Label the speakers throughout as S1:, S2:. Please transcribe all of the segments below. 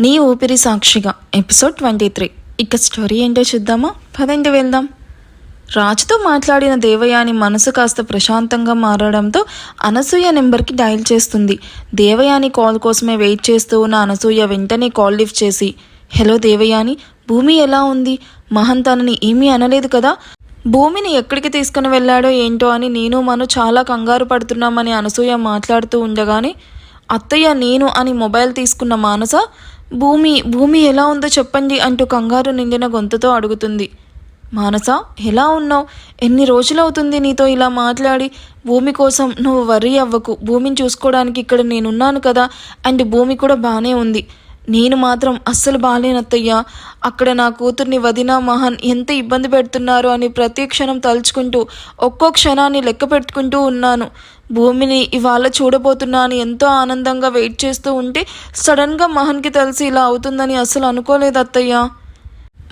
S1: నీ ఊపిరి సాక్షిగా. ఎపిసోడ్ ట్వంటీ త్రీ ఇక స్టోరీ ఏంటో చూద్దామా? పదండి వెళ్దాం. రాజుతో మాట్లాడిన దేవయాని మనసు కాస్త ప్రశాంతంగా మారడంతో అనసూయ నెంబర్కి డయల్ చేస్తుంది. దేవయాని కాల్ కోసమే వెయిట్ చేస్తూ ఉన్న అనసూయ వెంటనే కాల్ లిఫ్ట్ చేసి హలో దేవయాని భూమి ఎలా ఉంది? మహన్ తనని ఏమీ అనలేదు కదా? భూమిని ఎక్కడికి తీసుకుని వెళ్ళాడో ఏంటో అని నేను మను చాలా కంగారు పడుతున్నామని అనసూయ మాట్లాడుతూ ఉండగానే అత్తయ్య నేను అని మొబైల్ తీసుకున్న మానస భూమి భూమి ఎలా ఉందో చెప్పండి అంటూ కంగారు నిండిన గొంతుతో అడుగుతుంది. మానస ఎలా ఉన్నావు? ఎన్ని రోజులవుతుంది నీతో ఇలా మాట్లాడి? భూమి కోసం నువ్వు వర్రీ అవ్వకు. భూమిని చూసుకోవడానికి ఇక్కడ నేనున్నాను కదా అండ్ భూమి కూడా బాగానే ఉంది. నేను మాత్రం అస్సలు బాగాలేనత్తయ్యా అక్కడ నా కూతుర్ని వదినా మహన్ ఎంత ఇబ్బంది పెడుతున్నారు అని ప్రతి క్షణం తలుచుకుంటూ ఒక్కో క్షణాన్ని లెక్క పెట్టుకుంటూ ఉన్నాను. భూమిని ఇవాళ చూడబోతున్నా అని ఎంతో ఆనందంగా వెయిట్ చేస్తూ ఉంటే సడన్గా మహన్కి తెలిసి ఇలా అవుతుందని అస్సలు అనుకోలేదు అత్తయ్యా.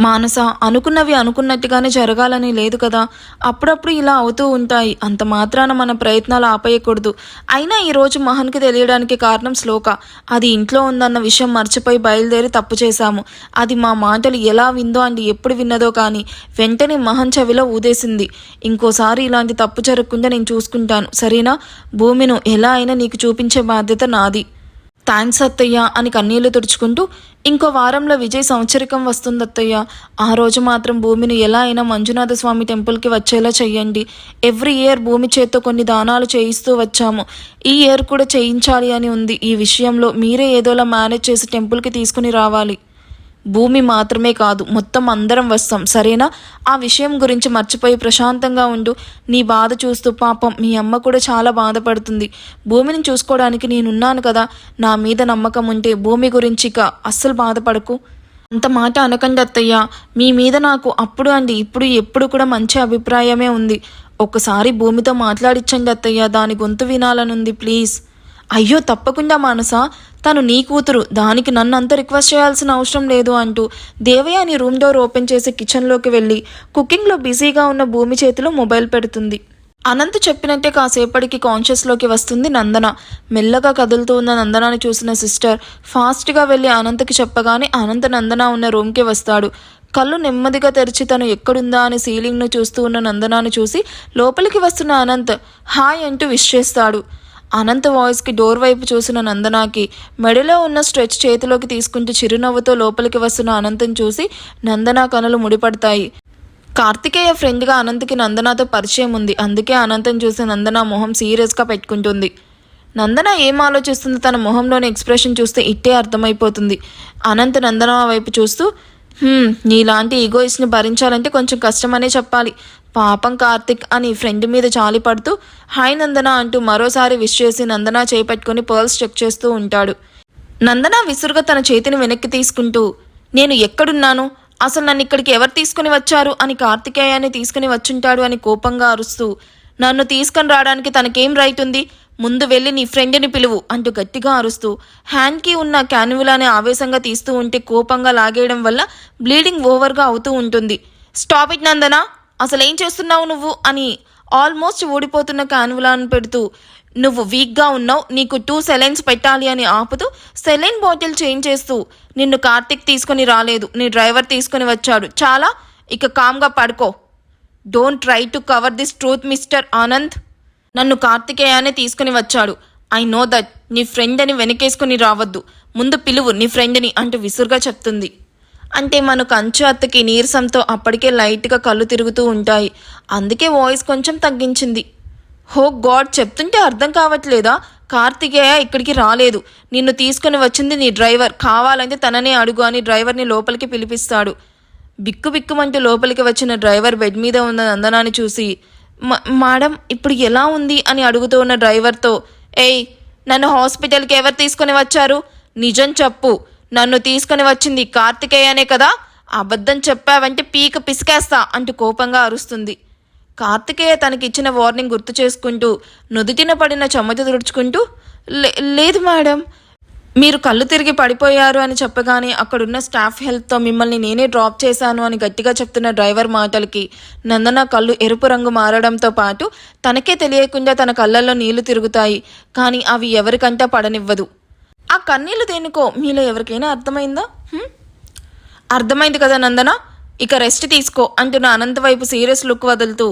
S1: మానస అనుకున్నవి అనుకున్నట్టుగానే జరగాలని లేదు కదా. అప్పుడప్పుడు ఇలా అవుతూ ఉంటాయి. అంత మాత్రాన మన ప్రయత్నాలు ఆపేయకూడదు. అయినా ఈరోజు మహన్కి తెలియడానికి కారణం శ్లోక. అది ఇంట్లో ఉందన్న విషయం మర్చిపోయి బయలుదేరి తప్పు చేశాము. అది మా మాటలు ఎలా విందో అండ్ ఎప్పుడు విన్నదో కానీ వెంటనే మహన్ చెవిలో ఊదేసింది. ఇంకోసారి ఇలాంటి తప్పు జరగకుండా నేను చూసుకుంటాను. సరేనా? భూమిను ఎలా అయినా నీకు చూపించే బాధ్యత నాది. థ్యాంక్స్ అత్తయ్య అని కన్నీళ్ళు తుడుచుకుంటూ ఇంకో వారంలో విజయ్ సంవత్సరికం వస్తుంది అత్తయ్య. ఆ రోజు మాత్రం భూమిని ఎలా అయినా మంజునాథ స్వామి టెంపుల్కి వచ్చేలా చెయ్యండి. ఎవ్రీ ఇయర్ భూమి చేత్తో కొన్ని దానాలు చేయిస్తూ వచ్చాము. ఈ ఇయర్ కూడా చేయించాలి అని ఉంది. ఈ విషయంలో మీరే ఏదోలా మేనేజ్ చేసి టెంపుల్కి తీసుకుని రావాలి. భూమి మాత్రమే కాదు మొత్తం అందరం వస్తాం. సరేనా? ఆ విషయం గురించి మర్చిపోయి ప్రశాంతంగా ఉండు. నీ బాధ చూస్తూ పాపం మీ అమ్మ కూడా చాలా బాధపడుతుంది. భూమిని చూసుకోవడానికి నేనున్నాను కదా నా మీద నమ్మకం ఉంటే భూమి గురించి ఇక అస్సలు బాధపడకు. అంత మాట అనకండి అత్తయ్య. మీ మీద నాకు అప్పుడు అండి ఇప్పుడు ఎప్పుడు కూడా మంచి అభిప్రాయమే ఉంది. ఒకసారి భూమితో మాట్లాడించండి అత్తయ్య దాని గొంతు వినాలనుంది ప్లీజ్. అయ్యో తప్పకుండా మానస. తను నీ కూతురు. దానికి నన్ను అంత రిక్వెస్ట్ చేయాల్సిన అవసరం లేదు అంటూ దేవయాని రూమ్ డోర్ ఓపెన్ చేసి కిచెన్లోకి వెళ్ళి కుకింగ్లో బిజీగా ఉన్న భూమి చేతిలో మొబైల్ పెడుతుంది. అనంత్ చెప్పినట్టే కాసేపటికి కాన్షియస్లోకి వస్తుంది నందన. మెల్లగా కదులుతూ ఉన్న నందనాన్ని చూసిన సిస్టర్ ఫాస్ట్గా వెళ్ళి అనంత్కి చెప్పగానే అనంత్ నందన ఉన్న రూమ్కి వస్తాడు. కళ్ళు నెమ్మదిగా తెరిచి తను ఎక్కడుందా అని సీలింగ్ను చూస్తూ ఉన్న నందనాన్ని చూసి లోపలికి వస్తున్న అనంత్ హాయ్ అంటూ విష్ చేస్తాడు. అనంత వాయిస్కి డోర్ వైపు చూసిన నందనాకి మెడలో ఉన్న స్ట్రెచ్ చేతిలోకి తీసుకుంటూ చిరునవ్వుతో లోపలికి వస్తున్న అనంతం చూసి నందన కనులు ముడిపడతాయి. కార్తికేయ ఫ్రెండ్గా అనంత్కి నందనతో పరిచయం ఉంది. అందుకే అనంతం చూసి నందన మొహం సీరియస్గా పెట్టుకుంటుంది. నందన ఏం ఆలోచిస్తుందో? తన మొహంలోని ఎక్స్ప్రెషన్ చూస్తే ఇట్టే అర్థమైపోతుంది. అనంత్ నందన వైపు చూస్తూ నీలాంటి ఈగోయిస్ని భరించాలంటే కొంచెం కష్టమనే చెప్పాలి. పాపం కార్తిక్ అని ఫ్రెండ్ మీద జాలి పడుతూ హాయ్ నందన అంటూ మరోసారి విష్ చేసి నందన చేపట్టుకుని పర్ల్స్ చెక్ చేస్తూ ఉంటాడు. నందన విసురుగా తన చేతిని వెనక్కి తీసుకుంటూ నేను ఎక్కడున్నాను? అసలు నన్ను ఇక్కడికి ఎవరు తీసుకుని వచ్చారు? అని కార్తికేయాన్ని తీసుకుని వచ్చుంటాడు అని కోపంగా అరుస్తూ నన్ను తీసుకొని రావడానికి తనకేం రైట్ ఉంది? ముందు వెళ్ళి నీ ఫ్రెండ్ని పిలువు అంటూ గట్టిగా అరుస్తూ హ్యాండ్కి ఉన్న క్యాన్యులాని ఆవేశంగా తీస్తూ ఉంటే కోపంగా లాగేయడం వల్ల బ్లీడింగ్ ఓవర్గా అవుతూ ఉంటుంది. Stop it Nandana! అసలు ఏం చేస్తున్నావు నువ్వు అని ఆల్మోస్ట్ ఊడిపోతున్న క్యాన్యులాను పెడుతూ నువ్వు వీక్గా ఉన్నావు నీకు టూ సెలైన్స్ పెట్టాలి అని ఆపుతూ సెలైన్ బాటిల్ చేంజ్ చేస్తూ నిన్ను కార్తిక్ తీసుకొని రాలేదు నీ డ్రైవర్ తీసుకొని వచ్చాడు చాలా ఇక కామ్గా పడుకో. Don't try to cover this truth mister Anand. నన్ను కార్తికేయానే తీసుకుని వచ్చాడు. ఐ నో దట్ నీ ఫ్రెండ్ అని వెనకేసుకుని రావద్దు. ముందు పిలువు నీ ఫ్రెండ్ని అంటూ విసురుగా చెప్తుంది. అంటే మన కంచు అత్తకి నీరసంతో అప్పటికే లైట్గా కళ్ళు తిరుగుతూ ఉంటాయి. అందుకే వాయిస్ కొంచెం తగ్గించింది. హో గాడ్ చెప్తుంటే అర్థం కావట్లేదా? కార్తికేయ ఇక్కడికి రాలేదు. నిన్ను తీసుకుని వచ్చింది నీ డ్రైవర్. కావాలంటే తననే అడుగు అని డ్రైవర్ని లోపలికి పిలిపిస్తాడు. బిక్కు బిక్కుమంటూ లోపలికి వచ్చిన డ్రైవర్ బెడ్ మీద ఉన్న నందనాన్ని చూసి "మ- మేడం ఇప్పుడు ఎలా ఉంది? అని అడుగుతూ ఉన్న డ్రైవర్తో ఏయ్ నన్ను హాస్పిటల్కి ఎవరు తీసుకుని వచ్చారు? నిజం చెప్పు. నన్ను తీసుకుని వచ్చింది కార్తికేయనే కదా అబద్ధం చెప్పావంటే పీక పిసికేస్తా అంటూ కోపంగా అరుస్తుంది. కార్తికేయ తనకిచ్చిన వార్నింగ్ గుర్తు చేసుకుంటూ నుదుటిన పడిన చెమట తుడుచుకుంటూ "లే- లేదు మేడం మీరు కళ్ళు తిరిగి పడిపోయారు అని చెప్పగానే అక్కడున్న స్టాఫ్ హెల్త్తో మిమ్మల్ని నేనే డ్రాప్ చేశాను అని గట్టిగా చెప్తున్న డ్రైవర్ మాటలకి నందన కళ్ళు ఎరుపు రంగు మారడంతో పాటు తనకే తెలియకుండా తన కళ్ళల్లో నీళ్ళు తిరుగుతాయి కానీ అవి ఎవరికంటా పడనివ్వదు. ఆ కన్నీళ్ళు దేనికో? మీలో ఎవరికైనా అర్థమైందా? అర్థమైంది కదా నందన? ఇక రెస్ట్ తీసుకో అంటున్న అనంత వైపు సీరియస్ లుక్ వదులుతూ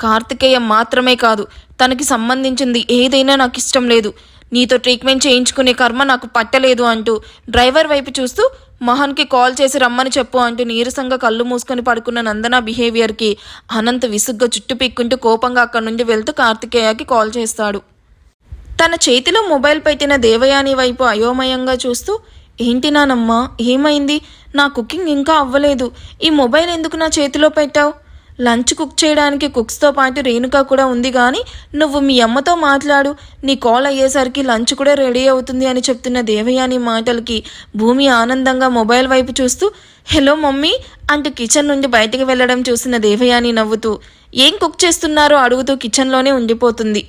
S1: కార్తికేయ మాత్రమే కాదు తనకి సంబంధించింది ఏదైనా నాకు ఇష్టం లేదు. నీతో ట్రీట్మెంట్ చేయించుకునే కర్మ నాకు పట్టలేదు అంటూ డ్రైవర్ వైపు చూస్తూ మోహన్కి కాల్ చేసి రమ్మని చెప్పు అంటూ నీరసంగా కళ్ళు మూసుకొని పడుకున్న నందన బిహేవియర్కి అనంత్ విసుగ్గా చుట్టు పిక్కుంటూ కోపంగా అక్కడి నుండి వెళ్తూ కార్తికేయకి కాల్ చేస్తాడు. తన చేతిలో మొబైల్ పెట్టిన దేవయాని వైపు అయోమయంగా చూస్తూ ఏంటి నానమ్మా ఏమైంది? నా కుకింగ్ ఇంకా అవ్వలేదు. ఈ మొబైల్ ఎందుకు నా చేతిలో పెట్టావు? లంచ్ కుక్ చేయడానికి కుక్స్తో పాటు రేణుక కూడా ఉంది కానీ నువ్వు మీ అమ్మతో మాట్లాడు. నీ కాల్ అయ్యేసరికి లంచ్ కూడా రెడీ అవుతుంది అని చెప్తున్న దేవయాని మాటలకి భూమి ఆనందంగా మొబైల్ వైపు చూస్తూ హలో మమ్మీ అంటూ కిచెన్ నుండి బయటికి వెళ్ళడం చూసిన దేవయాని నవ్వుతూ ఏం కుక్ చేస్తున్నారో అడుగుతూ కిచెన్లోనే ఉండిపోతుంది.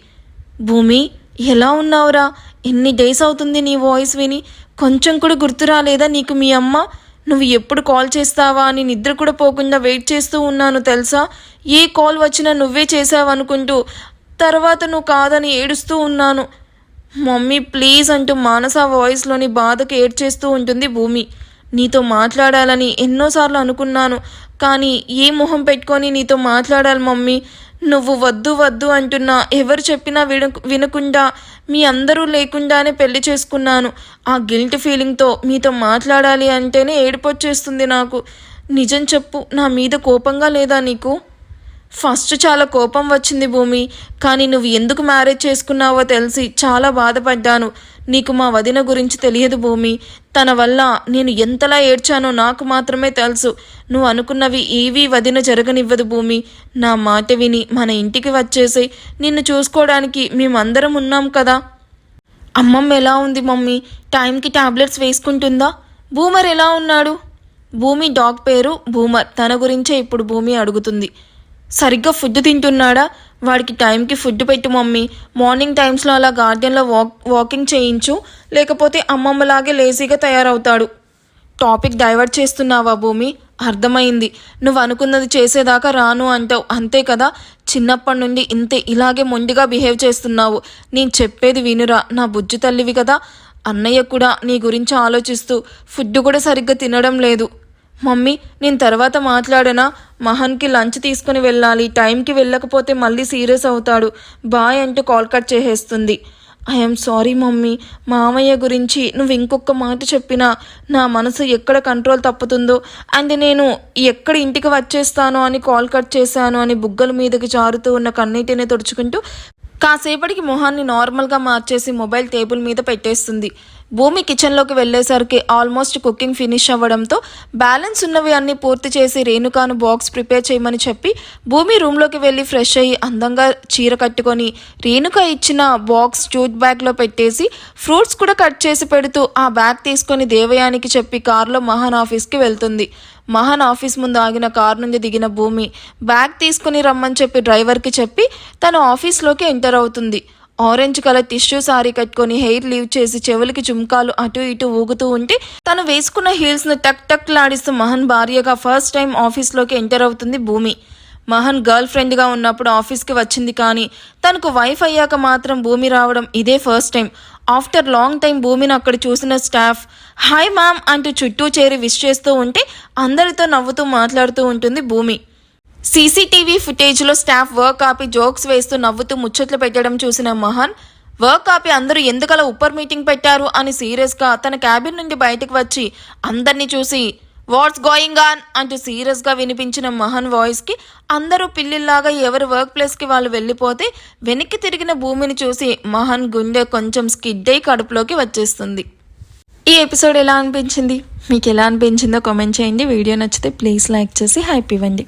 S1: భూమి ఎలా ఉన్నావురా? ఎన్ని డేస్ అవుతుంది నీ వాయిస్ విని? కొంచెం కూడా గుర్తు రాలేదా నీకు మీ అమ్మ? నువ్వు ఎప్పుడు కాల్ చేస్తావా? అని నిద్ర కూడా పోకుండా వెయిట్ చేస్తూ ఉన్నాను తెలుసా? ఏ కాల్ వచ్చినా నువ్వే చేసావనుకుంటూ తర్వాత నువ్వు కాదని ఏడుస్తూ ఉన్నాను. మమ్మీ ప్లీజ్ అంటూ మానస వాయిస్లోని బాధకు ఏడ్చేస్తూ ఉంటుంది భూమి. నీతో మాట్లాడాలని ఎన్నోసార్లు అనుకున్నాను కానీ ఏ మొహం పెట్టుకొని నీతో మాట్లాడాలి మమ్మీ? నువ్వు వద్దు వద్దు అంటున్నా. ఎవరు చెప్పినా విన వినకుండా మీ అందరూ లేకుండానే పెళ్ళి చేసుకున్నాను. ఆ గిల్ట్ ఫీలింగ్తో మీతో మాట్లాడాలి అంటేనే ఏడుపొచ్చేస్తుంది నాకు. నిజం చెప్పు నా మీద కోపంగా లేదా నీకు? ఫస్ట్ చాలా కోపం వచ్చింది భూమి. కానీ నువ్వు ఎందుకు మ్యారేజ్ చేసుకున్నావో తెలిసి చాలా బాధపడ్డాను. నీకు మా వదిన గురించి తెలియదు భూమి. తన వల్ల నేను ఎంతలా ఏడ్చానో నాకు మాత్రమే తెలుసు. నువ్వు అనుకున్నవి ఏవీ వదిన జరగనివ్వదు భూమి. నా మాట విని మన ఇంటికి వచ్చేసి నిన్ను చూసుకోవడానికి మేమందరం ఉన్నాం కదా. అమ్మమ్మ ఎలా ఉంది మమ్మీ? టైంకి టాబ్లెట్స్ వేసుకుంటుందా? బూమర్ ఎలా ఉన్నాడు? భూమి డాగ్ పేరు బూమర్ తన గురించే ఇప్పుడు భూమి అడుగుతుంది. సరిగ్గా ఫుడ్ తింటున్నాడా? వాడికి టైంకి ఫుడ్ పెట్టు మమ్మీ. మార్నింగ్ టైమ్స్లో అలా గార్డెన్లో వాక్ వాకింగ్ చేయించు. లేకపోతే అమ్మమ్మలాగే లేజీగా తయారవుతాడు. టాపిక్ డైవర్ట్ చేస్తున్నావా భూమి? అర్థమైంది. నువ్వు అనుకున్నది చేసేదాకా రాను అంటావు. అంతే కదా? చిన్నప్పటి నుండి ఇంతే ఇలాగే మొండిగా బిహేవ్ చేస్తున్నావు. నేను చెప్పేది వినురా. నా బుజ్జి తల్లివి కదా. అన్నయ్య కూడా నీ గురించి ఆలోచిస్తూ ఫుడ్ కూడా సరిగ్గా తినడం లేదు. మమ్మీ నేను తర్వాత మాట్లాడనా? మహన్కి లంచ్ తీసుకుని వెళ్ళాలి. టైంకి వెళ్ళకపోతే మళ్ళీ సీరియస్ అవుతాడు. బాయ్ అంటూ కాల్ కట్ చేసేస్తుంది. I'm sorry mummy. మామయ్య గురించి నువ్వు ఇంకొక మాట చెప్పినా. నా మనసు ఎక్కడ కంట్రోల్ తప్పుతుందో. అండ్ నేను ఎక్కడ ఇంటికి వచ్చేస్తాను అని కాల్ కట్ చేశాను అని బుగ్గల మీదకి జారుతూ ఉన్న కన్నీటిని తుడుచుకుంటూ కాసేపటికి మొహాన్ని నార్మల్గా మార్చేసి మొబైల్ టేబుల్ మీద పెట్టేస్తుంది. భూమి కిచెన్లోకి వెళ్ళేసరికి ఆల్మోస్ట్ కుకింగ్ ఫినిష్ అవ్వడంతో బ్యాలెన్స్ ఉన్నవి అన్నీ పూర్తి చేసి రేణుకాను బాక్స్ ప్రిపేర్ చేయమని చెప్పి భూమి రూమ్లోకి వెళ్ళి ఫ్రెష్ అయ్యి అందంగా చీర కట్టుకొని రేణుక ఇచ్చిన బాక్స్ జూట్ బ్యాగ్లో పెట్టేసి ఫ్రూట్స్ కూడా కట్ చేసి పెడుతూ ఆ బ్యాగ్ తీసుకొని దేవయానికి చెప్పి కారులో మహాన్ ఆఫీస్కి వెళ్తుంది. మహాన్ ఆఫీస్ ముందు ఆగిన కారు నుండి దిగిన భూమి బ్యాగ్ తీసుకుని రమ్మని చెప్పి డ్రైవర్కి చెప్పి తను ఆఫీస్లోకి ఎంటర్ అవుతుంది. ఆరెంజ్ కలర్ టిష్యూ సారీ కట్టుకొని హెయిర్ లీవ్ చేసి చెవులకి జుమ్కాలు అటు ఇటు ఊగుతూ ఉంటే తను వేసుకున్న హీల్స్ను టక్ టక్ లాడిస్తూ మహన్ భార్యగా ఫస్ట్ టైం ఆఫీస్లోకి ఎంటర్ అవుతుంది భూమి. మహన్ గర్ల్ ఫ్రెండ్గా ఉన్నప్పుడు ఆఫీస్కి వచ్చింది కానీ తనకు వైఫ్ అయ్యాక మాత్రం భూమి రావడం ఇదే first time. After long time భూమిని అక్కడ చూసిన స్టాఫ్ హాయ్ మ్యామ్ అంటూ చుట్టూ చేరి విష్ చేస్తూ ఉంటే అందరితో నవ్వుతూ మాట్లాడుతూ ఉంటుంది భూమి. సీసీటీవీ ఫుటేజ్లో స్టాఫ్ వర్క్ ఆపి జోక్స్ వేస్తూ నవ్వుతూ ముచ్చట్లు పెట్టడం చూసిన మహాన్ వర్క్ ఆపి అందరూ ఎందుకలా ఉప్పర్ మీటింగ్ పెట్టారు అని సీరియస్గా తన క్యాబిన్ నుండి బయటకు వచ్చి అందరినీ చూసి వాట్స్ గోయింగ్ ఆన్? అంటూ సీరియస్గా వినిపించిన మహన్ వాయిస్కి అందరూ పిల్లిల్లాగా ఎవరు వర్క్ ప్లేస్కి వాళ్ళు వెళ్ళిపోతే వెనక్కి తిరిగిన భూమిని చూసి మహన్ గుండె కొంచెం స్కిడ్ అయి కడుపులోకి వచ్చేస్తుంది. ఈ ఎపిసోడ్ ఎలా అనిపించింది? మీకు ఎలా అనిపించిందో కామెంట్ చేయండి. వీడియో నచ్చితే ప్లీజ్ లైక్ చేసి హ్యాపీ ఇవ్వండి.